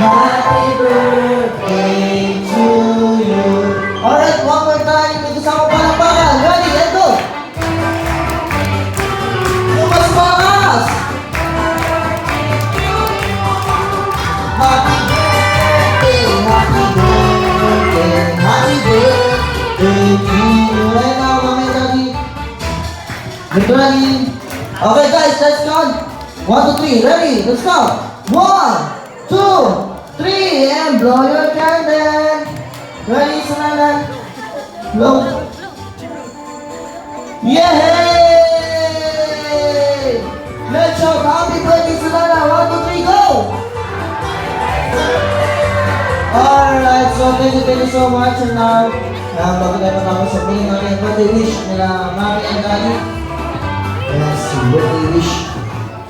Happy to you. Alright, one more sa mga para. Ready, let's go. Bukas bakas. Happy birthday, happy birthday, happy birthday to you. Right now, Okay guys, let's count. One, two, three. Ready? Let's count. One, two, three, and blow your candle. Ready, Sanana? Blow. Yay! Let's shout happy birthday, Sanana. One, two, three, go! Alright, so thank you, thank you so much. And now, um, bago tayo matapos sa main natin, birthday wish nila Mami and Daddy. Yes, birthday wish.